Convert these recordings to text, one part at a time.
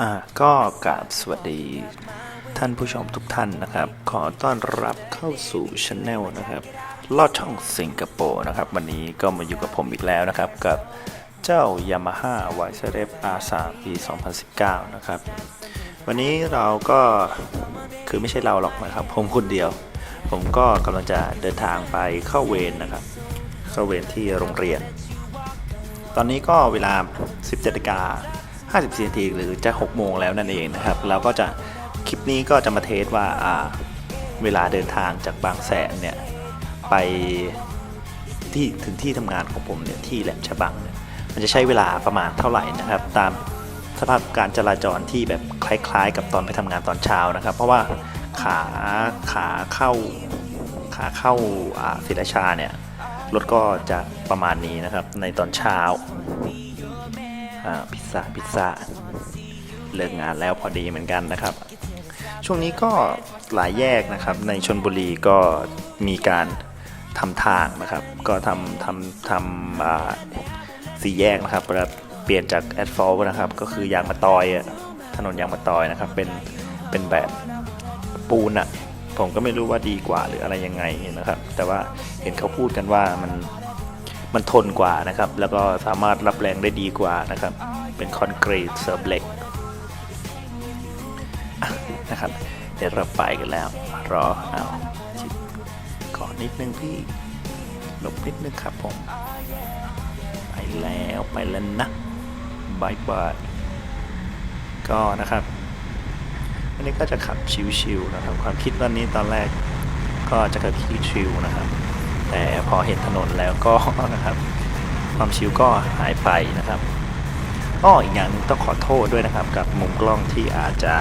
อ่าก็กราบสวัสดีท่านผู้ชมทุกท่านนะครับ ขอต้อนรับเข้าสู่ช anel นะครับ ลอดช่องสิงคโปร์นะครับ วันนี้ก็มาอยู่กับผมอีกแล้วนะครับ กับเจ้า Yamaha y s r f R3 ปี 2019 นะครับ วันนี้เราก็คือไม่ใช่เราหรอกนะครับ ผมคนเดียว ผมก็กำลังจะเดินทางไปเข้าเวรนะครับ เข้าเวรที่โรงเรียน ตอนนี้ก็เวลา 17นาฬิกา54นาทีหรือจะ 6 โมงแล้วนั่นเองนะครับ เราก็จะคลิปนี้ก็จะมาเทสว่าเวลาเดินทางจากบางแสนเนี่ย ไปที่ถึงที่ทำงานของผมเนี่ย ที่แหลมฉบังเนี่ยมันจะใช้เวลาประมาณเท่าไหร่นะครับ ตามสภาพการจราจรที่แบบคล้ายๆ กับตอนไปทำงานตอนเช้านะครับ เพราะว่าขาขาเข้าขาเข้าอ่าศิลาชาเนี่ย รถก็จะประมาณนี้นะครับในตอนเช้าพิซซ่าพิซซ่าเลิกงานแล้วพอดีเหมือนกันนะครับ ช่วงนี้ก็หลายแยกนะครับในชนบุรีก็มีการทำทางนะครับ ก็ทำทำทำสี่แยกนะครับเปลี่ยนจากแอสฟัลนะครับ ก็คือยางมะตอยถนนยางมะตอยนะครับ เป็นเป็นแบบปูนอะ ผมก็ไม่รู้ว่าดีกว่าหรืออะไรยังไงนะครับ แต่ว่าเห็นเขาพูดกันว่ามันมันทนกว่านะครับ แล้วก็สามารถรับแรงได้ดีกว่านะครับ เป็นคอนกรีตเสริมเหล็กนะครับเดี๋ยวเราไปกันแล้ว รอเอาชิดก่อนนิดนึงพี่หลบนิดนึงครับผม ไปแล้วไปแล้วนะบายบายก็นะครับ อันนี้ก็จะขับชิวๆนะครับ ความคิดตอนนี้ตอนแรกก็จะขับชิวๆนะครับ แต่พอเห็นถนนแล้วก็นะครับ ความชิวก็หายไปนะครับอ้ออีกอย่างนึงต้องขอโทษด้วยนะครับ กับมุมกล้องที่อาจจะ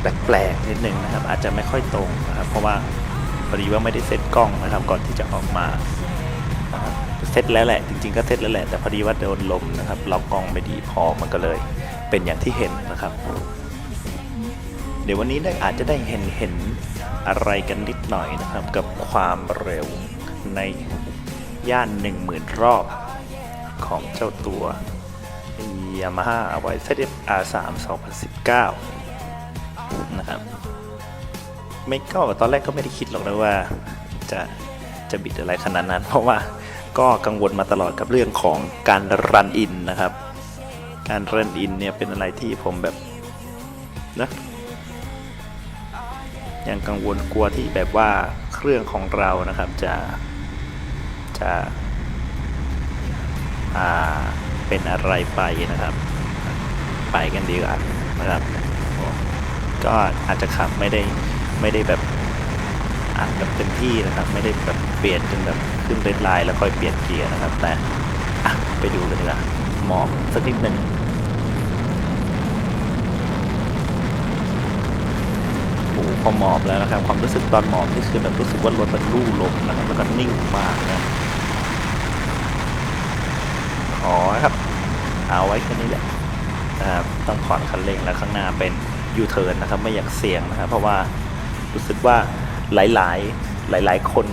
แปลกๆนิดนึงนะครับ อาจจะไม่ค่อยตรงนะครับ เพราะว่าพอดีว่าไม่ได้เซตกล้องนะครับ ก่อนที่จะออกมาเซตแล้วแหละจริงๆก็เซตแล้วแหละแต่พอดีว่าโดนลมนะครับล็อกกล้องไม่ดีพอมันก็เลยเป็นอย่างที่เห็นนะครับ ดี๋ยววันนี้ได้อาจจะได้เห็นเห็นอะไรกันนิดหน่อยนะครับ กับความเร็วในย่าน 10,000 รอบของเจ้าตัว Yamaha YZF R3 2019 นะครับ ไม่ก็ตอนแรกก็ไม่ได้คิดหรอกนะว่าจะจะบิดอะไรขนาดนั้น เพราะว่าก็กังวลมาตลอดกับเรื่องของการรันอินนะครับ การรันอินเนี่ยเป็นอะไรที่ผมแบบนะ ยังกังวลกลัวที่แบบว่าเครื่องของเรานะครับจะจะอ่าเป็นอะไรไปนะครับ ไปกันดีกว่านะครับ ก็อาจจะขับไม่ได้ไม่ได้แบบอัดแบบเต็มที่นะครับ ไม่ได้แบบเปลี่ยนจนแบบขึ้นเรดไลน์แล้วค่อยเปลี่ยนเกียร์นะครับ แต่ไปดูกันดีกว่าหมอบสักนิดหนึ่ง โอ้พอหมอบแล้วนะครับ ความรู้สึกตอนหมอบนี่คือแบบรู้สึกว่ารถมันลู่ลมนะครับแล้วก็นิ่งมากนะขอครับ เอาไว้แค่นี้แหละนะครับต้องผ่อนคันเร่งแล้วข้างหน้าเป็นยูเทิร์นนะครับ ไม่อยากเสี่ยงนะครับ เพราะว่ารู้สึกว่าหลายๆ หลาย ๆ คน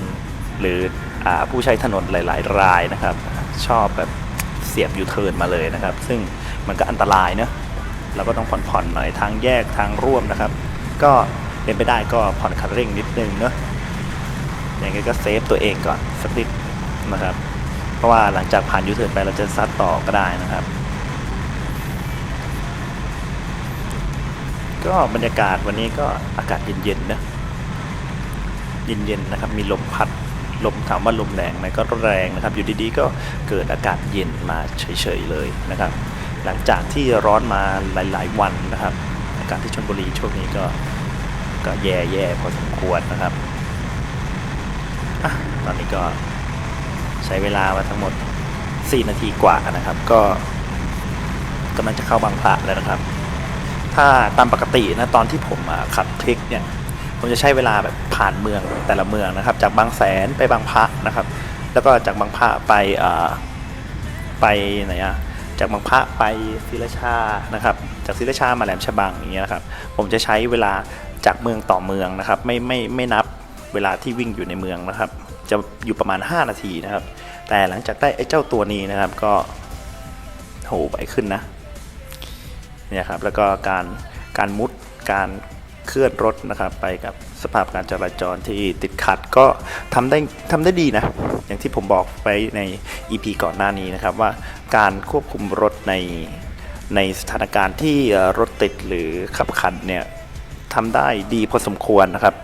หรืออผู้ใช้ถนนหลาย ๆ รายนะครับ ชอบแบบเสียบยูเทิร์นมาเลยนะครับ ซึ่งมันก็อันตรายเนะเราก็ต้องผ่อนๆหน่อยทางแยกทางร่วมนะครับ ก็ เป็นไปได้ก็ผ่อนคันเร่งนิดนึงเนาะอย่างไงก็เซฟตัวเองก่อนสักนิดนะครับ เพราะว่าหลังจากผ่านยูเทิร์นไปเราจะซัดต่อก็ได้นะครับ ก็บรรยากาศวันนี้ก็อากาศเย็นๆนะเย็นๆนะครับมีลมพัดลมถามว่าลมแรงไหมก็แรงนะครับ อยู่ดีๆก็เกิดอากาศเย็นมาเฉยๆเลยนะครับ หลังจากที่ร้อนมาหลายๆวันนะครับ อากาศที่ชลบุรีช่วงนี้ก็ ก็แย่ๆพอสมควรนะครับอตอนนี้ก็ใช้เวลามาทั้งหมด 4 นาทีกว่านะครับ ก็กำลังจะเข้าบางพระแล้วนะครับ ถ้าตามปกตินะตอนที่ผมขับทริกเนี่ยผมจะใช้เวลาแบบผ่านเมืองแต่ละเมืองนะครับ จากบางแสนไปบางพระนะครับ แล้วก็จากบางพระไปไปไหนอะ จากบางพระไปศรีราชานะครับ จากศรีราชามาแหลมฉบังอย่างเงี้ยครับผมจะใช้เวลาจากเมืองต่อเมืองนะครับ ไม่ไม่ไม่นับเวลาที่วิ่งอยู่ในเมืองนะครับ จะอยู่ประมาณ 5 นาทีนะครับ แต่หลังจากได้ไอ้เจ้าตัวนี้นะครับก็โหไปขึ้นนะเนี่ยครับแล้วก็การการมุดการ เคลื่อนรถนะครับไปกับสภาพการจราจรที่ติดขัดก็ทำได้ทำได้ดีนะ อย่างที่ผมบอกไปใน EP ก่อนหน้านี้นะครับว่าการควบคุมรถในในสถานการณ์ที่รถติดหรือขับขันเนี่ยทำได้ดีพอสมควรนะครับ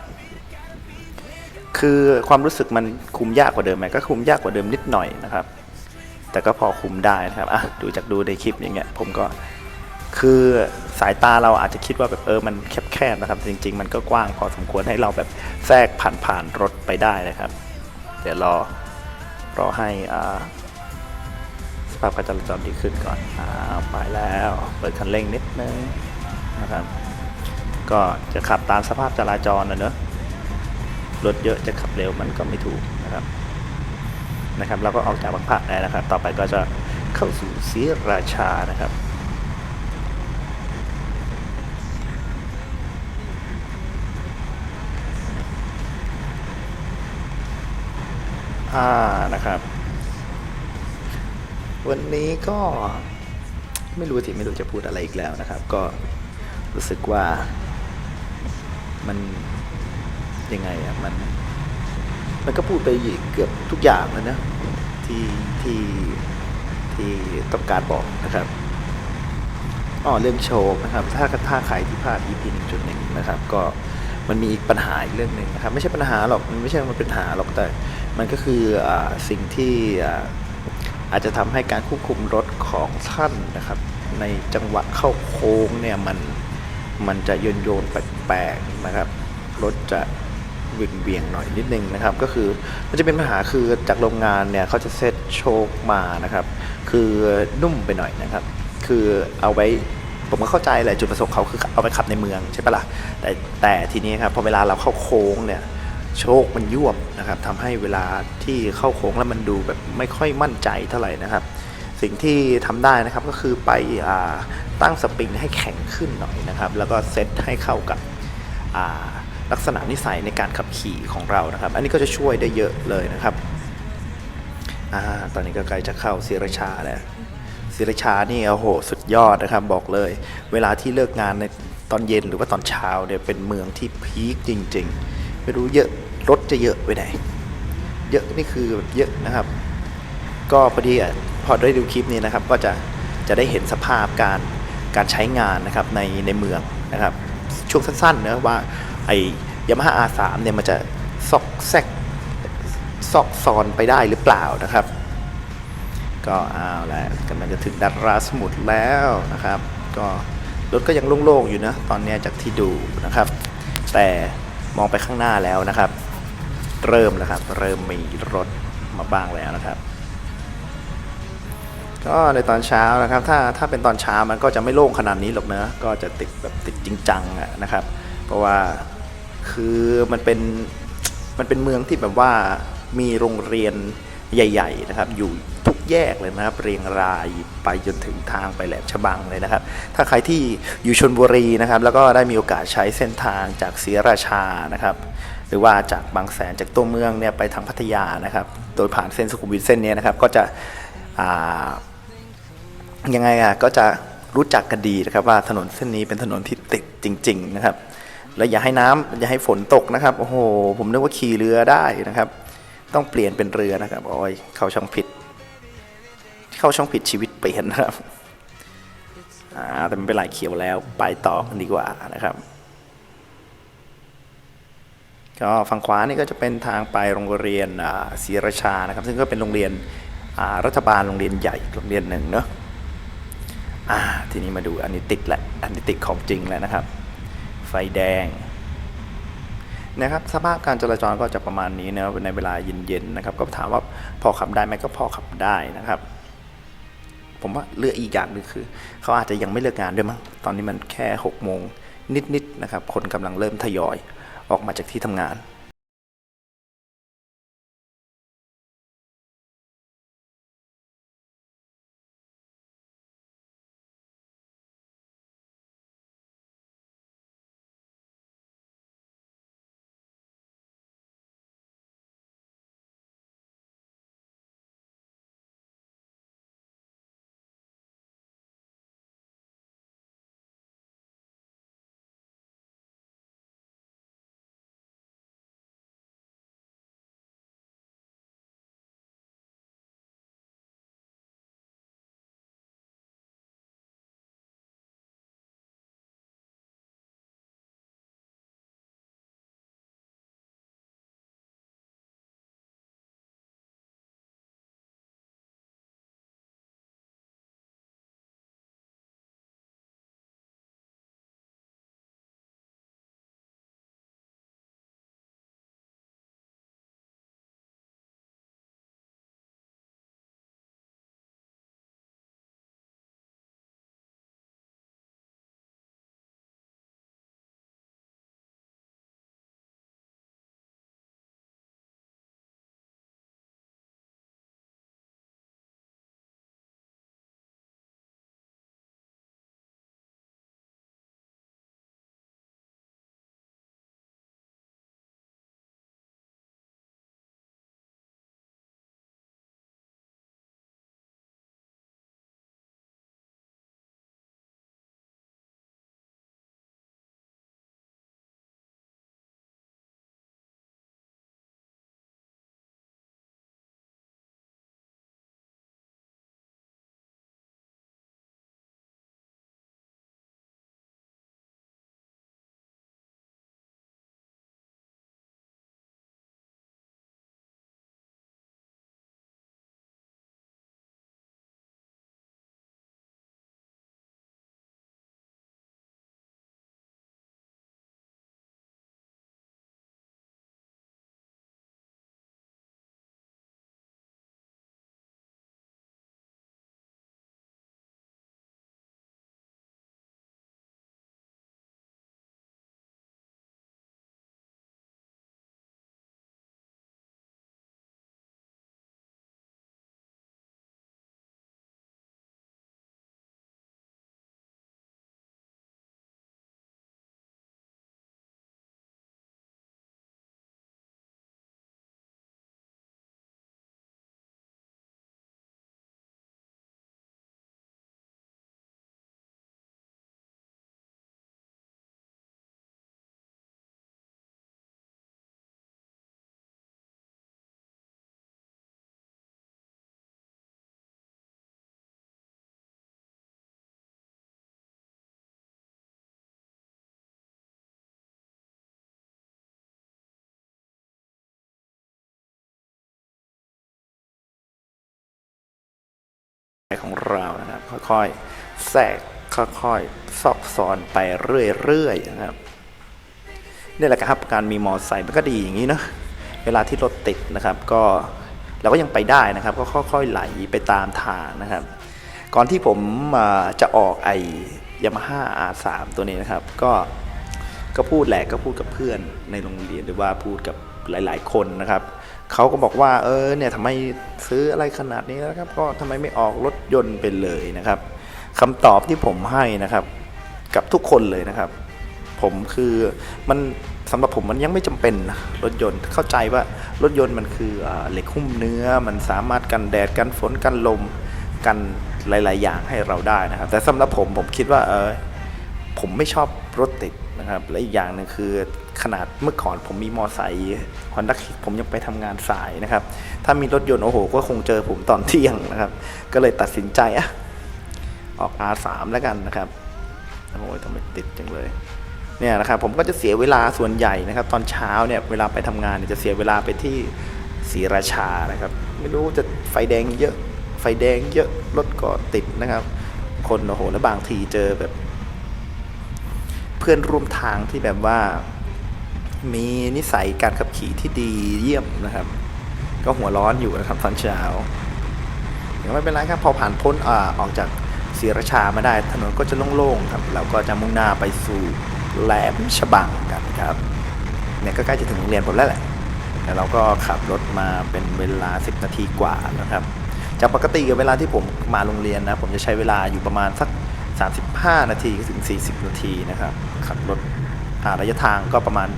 คือความรู้สึกมันคุมยากกว่าเดิมไหมก็คุมยากกว่าเดิมนิดหน่อยนะครับ แต่ก็พอคุมได้นะครับอะดูจากดูในคลิปอย่างเงี้ยผมก็ คือสายตาเราอาจจะคิดว่าแบบเออมันแคบๆนะครับ จริง ๆ มันก็กว้างพอสมควรให้เราแบบแทรกผ่านๆรถไปได้นะครับ เดี๋ยวรอรอให้อ่าสภาพการจราจรดีขึ้นก่อนอ่าไปแล้วเปิดคันเร่งนิดนึงนะครับ ก็จะขับตามสภาพจราจรนะเนอะรถเยอะจะขับเร็วมันก็ไม่ถูกนะครับนะครับเราก็ออกจากบางพระได้นะครับ ต่อไปก็จะเข้าสู่ศรีราชานะครับ อ่านะครับ วันนี้ก็ไม่รู้สิไม่รู้จะพูดอะไรอีกแล้วนะครับ ก็รู้สึกว่ามันยังไงอะมัน มันก็พูดไปเกือบทุกอย่างแล้วนะที่ที่ที่ต้องการบอกนะครับอ๋อเรื่องโชว์นะครับ ถ้าถ้าใครที่พลาด EP 1.1 นะครับ ก็มันมีอีกปัญหาอีกเรื่องหนึ่งนะครับ ไม่ใช่ปัญหาหรอกมันไม่ใช่มันเป็นปัญหาหรอกแต่มันก็คืออสิ่งที่อาจจะทำให้การควบคุมรถของท่านนะครับ ในจังหวะเข้าโค้งเนี่ยมันมันจะโยนโยนแปลกๆนะครับ รถจะเวียงเวียงหน่อยนิดนึงนะครับ ก็คือมันจะเป็นปัญหาคือจากโรงงานเนี่ยเขาจะเซตโชคมานะครับ คือนุ่มไปหน่อยนะครับ คือเอาไว้ผมก็เข้าใจแหละจุดประสงค์เขาคือเอาไปขับในเมืองใช่ปะล่ะแต่แต่ทีนี้ครับพอเวลาเราเข้าโค้งเนี่ย โชคมันย่วบนะครับทำให้เวลาที่เข้าโค้งแล้วมันดูแบบไม่ค่อยมั่นใจเท่าไหร่นะครับ สิ่งที่ทำได้นะครับก็คือไปอตั้งสปริงให้แข็งขึ้นหน่อยนะครับ แล้วก็เซตให้เข้ากับลักษณะนิสัยในการขับขี่ของเรานะครับ อันนี้ก็จะช่วยได้เยอะเลยนะครับอตอนนี้ก็ใกล้จะเข้าศิรชาแล้วศิรชานี่โอ้โหสุดยอดนะครับบอกเลย เวลาที่เลิกงานในตอนเย็นหรือว่าตอนเช้าเนี่ยเป็นเมืองที่พีคจริง ๆ ไม่รู้เยอะรถจะเยอะไปไหน เยอะนี่คือแบบเยอะนะครับ ก็พอดีพอได้ดูคลิปนี้นะครับ ก็จะจะได้เห็นสภาพการการใช้งานนะครับในในเมืองนะครับ ช่วงสั้นๆเนะว่าไอยามาฮ่า R3 เนี่ยมันจะซอกแซกซอกซอนไปได้หรือเปล่านะครับ ก็เอาแล้วกำลังจะถึงดัดราสมุทรแล้วนะครับ ก็รถก็ยังโล่งๆอยู่นะตอนนี้จากที่ดูนะครับ แต่ มองไปข้างหน้าแล้วนะครับ เริ่มแล้วครับเริ่มมีรถมาบ้างแล้วนะครับ ก็ในตอนเช้านะครับ ถ้าถ้าเป็นตอนเช้ามันก็จะไม่โล่งขนาดนี้หรอกเนะก็จะติดแบบติดจริงจังอะนะครับ เพราะว่าคือมันเป็นมันเป็นเมืองที่แบบว่ามีโรงเรียนใหญ่ ๆ นะครับ อยู่ แยกเลยนะครับ เรียงรายไปจนถึงทางไปแหลมฉบังเลยนะครับ ถ้าใครที่อยู่ชนบุรีนะครับ แล้วก็ได้มีโอกาสใช้เส้นทางจากศรีราชานะครับ หรือว่าจากบางแสนจากตัวเมืองเนี่ยไปทางพัทยานะครับ โดยผ่านเส้นสุขุมวิทเส้นนี้นะครับ ก็จะยังไงอะก็จะรู้จักกันดีนะครับว่าถนนเส้นนี้เป็นถนนที่ติดจริง ๆ นะครับ และอย่าให้น้ำอย่าให้ฝนตกนะครับ โอ้โห ผมนึกว่าขี่เรือได้นะครับ ต้องเปลี่ยนเป็นเรือนะครับโอ้ยเขาช่องผิด เข้าช่องผิดชีวิตเปลี่ยนนะครับอ่าแต่ไม่เป็นไรเขียวแล้วไปต่อกันดีกว่านะครับ ก็ฝั่งขวานี่ก็จะเป็นทางไปโรงเรียนศรีราชานะครับ ซึ่งก็เป็นโรงเรียนรัฐบาลโรงเรียนใหญ่โรงเรียนหนึ่งเนอะอ่าทีนี้มาดูอันนี้ติดแหละอันนี้ติดของจริงแล้วนะครับ ไฟแดงนะครับสภาพการจราจรก็จะประมาณนี้นะในเวลาเย็นๆนะครับ ก็ถามว่าพอขับได้ไหมก็พอขับได้นะครับ ผมว่าเลือกอีกอย่างหนึ่งคือเขาอาจจะยังไม่เลิกงานด้วยมั้งตอนนี้มันแค่หกโมงนิดๆนะครับคนกำลังเริ่มทยอยออกมาจากที่ทำงาน ของเรานะครับค่อยๆแทรกค่อยๆซอกซอนไปเรื่อยๆนะครับนี่แหละครับการมีมอไซค์มันก็ดีอย่างนี้เนอะเวลาที่รถติดนะครับ ก็เราก็ยังไปได้นะครับ ก็ค่อยๆไหลไปตามทางนะครับ ก่อนที่ผมจะออกไอยามาฮ่า R3 ตัวนี้นะครับ ก็ก็พูดแหละก็พูดกับเพื่อนในโรงเรียนหรือว่าพูดกับหลาย ๆ คนนะครับ เขาก็บอกว่าเออเนี่ยทำไมซื้ออะไรขนาดนี้นะครับ ก็ทำไมไม่ออกรถยนต์ไปเลยนะครับคำตอบที่ผมให้นะครับ กับทุกคนเลยนะครับ ผมคือมันสำหรับผมมันยังไม่จำเป็นนะรถยนต์เข้าใจว่ารถยนต์มันคืออเหล็กหุ้มเนื้อ มันสามารถกันแดดกันฝนกันลมกันหลาย ๆ อย่างให้เราได้นะครับ แต่สำหรับผมผมคิดว่าเออผมไม่ชอบรถติดนะครับและอีกอย่างหนึ่งคือ ขนาดเมื่อก่อนผมมีมอไซค์ฮอนด้าคิกผมยังไปทำงานสายนะครับ ถ้ามีรถยนต์โอ้โห ก็คงเจอผมตอนเที่ยงนะครับ ก็เลยตัดสินใจอะออก R3 แล้วกันนะครับโอ้ยทำไมติดจังเลยเนี่ยนะครับผมก็จะเสียเวลาส่วนใหญ่นะครับ ตอนเช้าเนี่ยเวลาไปทำงานเนี่ยจะเสียเวลาไปที่ศรีราชานะครับ ไม่รู้จะไฟแดงเยอะ ไฟแดงเยอะรถก็ติดนะครับ คนโอ้โหแล้วบางทีเจอแบบ เพื่อนร่วมทางที่แบบว่า มีนิสัยการขับขี่ที่ดีเยี่ยมนะครับ ก็หัวร้อนอยู่นะครับตอนเช้ายังไม่เป็นไรครับพอผ่านพ้นอาออกจากศรีราชามาได้ถนนก็จะโล่งๆครับเราก็จะมุ่งหน้าไปสู่แหลมฉบังกันครับเนี่ยก็ใกล้จะถึงโรงเรียนผมแล้วแหละแต่เราก็ขับรถมาเป็นเวลา 10 นาทีกว่านะครับจากปกติกับเวลาที่ผมมาโรงเรียนนะผมจะใช้เวลาอยู่ประมาณสัก 35 นาทีถึง 40 นาทีนะครับขับรถ ระยะทางก็ประมาณ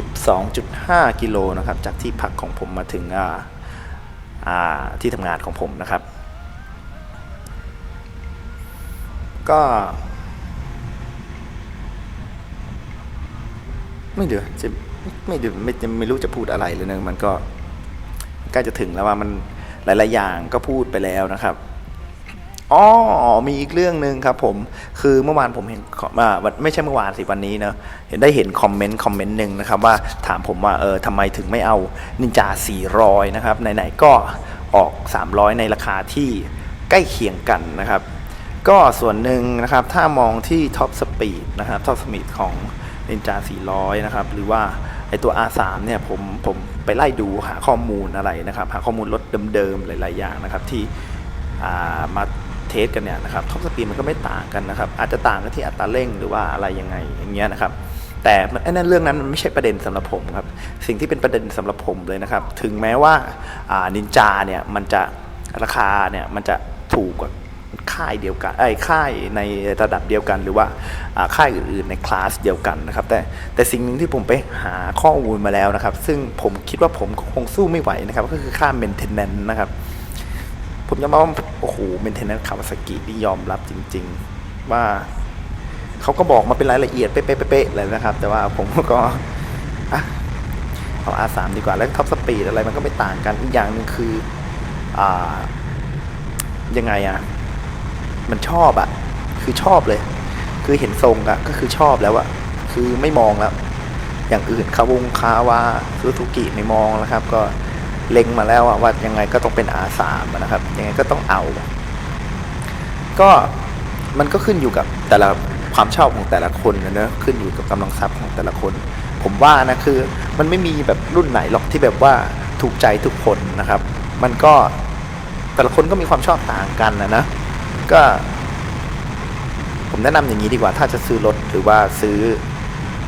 22.5 กิโลนะครับ จากที่พักของผมมาถึงที่ทำงานของผมนะครับ ก็ ไม่เดือจะไม่เดือไม่จะไม่รู้จะพูดอะไรเลยนะมันก็ใกล้จะถึงแล้วว่ามันหลาย ๆ อย่างก็พูดไปแล้วนะครับ อ๋อมีอีกเรื่องหนึ่งครับผม คือเมื่อวานผมเห็นไม่ใช่เมื่อวานสิวันนี้เนะเห็นได้เห็นคอมเมนต์คอมเมนต์หนึ่งนะครับว่าถามผมว่าเออทำไมถึงไม่เอานินจา 400 นะครับไหนๆก็ออก 300 ในราคาที่ใกล้เคียงกันนะครับ ก็ส่วนหนึ่งนะครับถ้ามองที่ท็อปสปีดนะครับท็อปสปีดของ Ninja 400 นะครับ หรือว่าไอตัว R3 เนี่ยผมผมไปไล่ดูหาข้อมูลอะไรนะครับ หาข้อมูลรถเดิมๆหลาย ๆ อย่างนะครับที่อ่ามา เทสกันเนี่ยนะครับท็อปสปีดมันก็ไม่ต่างกันนะครับอาจจะต่างกันที่อัตราเร่งหรือว่าอะไรยังไงอย่างเงี้ยนะครับแต่ไอ้นั่นเรื่องนั้นมันไม่ใช่ประเด็นสำหรับผมครับสิ่งที่เป็นประเด็นสำหรับผมเลยนะครับ ถึงแม้ว่านินจาเนี่ยมันจะราคาเนี่ยมันจะถูกกว่าค่ายเดียวกันไอ้ค่ายในระดับเดียวกัน หรือว่าค่ายอื่นๆในคลาสเดียวกันนะครับ แต่แต่สิ่งหนึ่งที่ผมไปหาข้อมูลมาแล้วนะครับ ซึ่งผมคิดว่าผมก็คงสู้ไม่ไหวนะครับ ก็คือค่า maintenance นะครับ ผมยอมรับว่าโอ้โห maintenance คาวาซากิที่ยอมรับจริง ๆ ว่าเขาก็บอกมาเป็นรายละเอียดเป๊ะๆเลยนะครับ แต่ว่าผมก็อะเอา R3 ดีกว่า แล้วท็อปสปีดอะไรมันก็ไม่ต่างกันอีกอย่างหนึ่งคืออ่ายังไงอะมันชอบอะคือชอบเลย คือเห็นทรงอะก็คือชอบแล้วอะคือไม่มองแล้ว อย่างอื่นคาวงคาวาซูซูกิไม่มองแล้วครับ ก็ เล็งมาแล้วว่ายังไงก็ต้องเป็น R3 นะครับ ยังไงก็ต้องเอา ก็มันก็ขึ้นอยู่กับแต่ละความชอบของแต่ละคนนะเนอะขึ้นอยู่กับกำลังทรัพย์ของแต่ละคน ผมว่านะคือ มันไม่มีแบบรุ่นไหนหรอกที่แบบว่าถูกใจทุกคนนะครับ มันก็แต่ละคนก็มีความชอบต่างกันนะนะก็ ผมแนะนำอย่างนี้ดีกว่า ถ้าจะซื้อรถหรือว่าซื้อ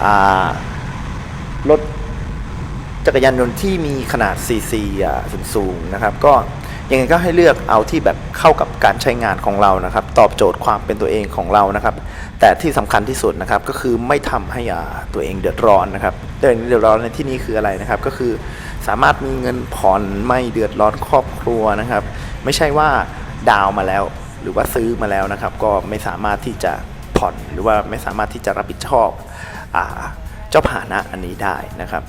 อารถ จักรยานยนต์ที่มีขนาด CC อะสูงๆนะครับ ก็ยังไงก็ให้เลือกเอาที่แบบเข้ากับการใช้งานของเรานะครับ ตอบโจทย์ความเป็นตัวเองของเรานะครับ แต่ที่สำคัญที่สุดนะครับก็คือไม่ทำให้ตัวเองเดือดร้อนนะครับเดือดร้อนในที่นี้คืออะไรนะครับ ก็คือสามารถมีเงินผ่อนไม่เดือดร้อนครอบครัวนะครับ ไม่ใช่ว่าดาวมาแล้ว หรือว่าซื้อมาแล้วนะครับ ก็ไม่สามารถที่จะผ่อนหรือว่าไม่สามารถที่จะรับผิดชอบอเจ้าผานะอันนี้ได้นะครับ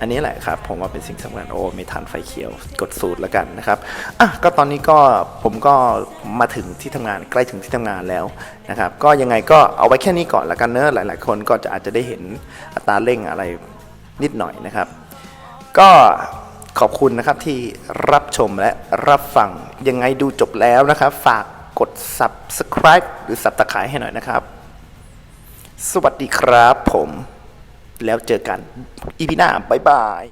อันนี้แหละครับผมว่าเป็นสิ่งสำคัญโอ้ไม่ทานไฟเขียวกดสูตรแล้วกันนะครับอะก็ตอนนี้ก็ผมก็มาถึงที่ทำงานใกล้ถึงที่ทำงานแล้วนะครับก็ยังไงก็เอาไว้แค่นี้ก่อนแล้วกันเนอะหลาย ๆ คนก็จะอาจจะได้เห็นอัตราเร่งอะไรนิดหน่อยนะครับ ก็ขอบคุณนะครับที่รับชมและรับฟังยังไงดูจบแล้วนะครับ ฝากกด subscribe หรือ subscribe ให้หน่อยนะครับ สวัสดีครับผม แล้วเจอกันอีพีหน้าบ๊ายบาย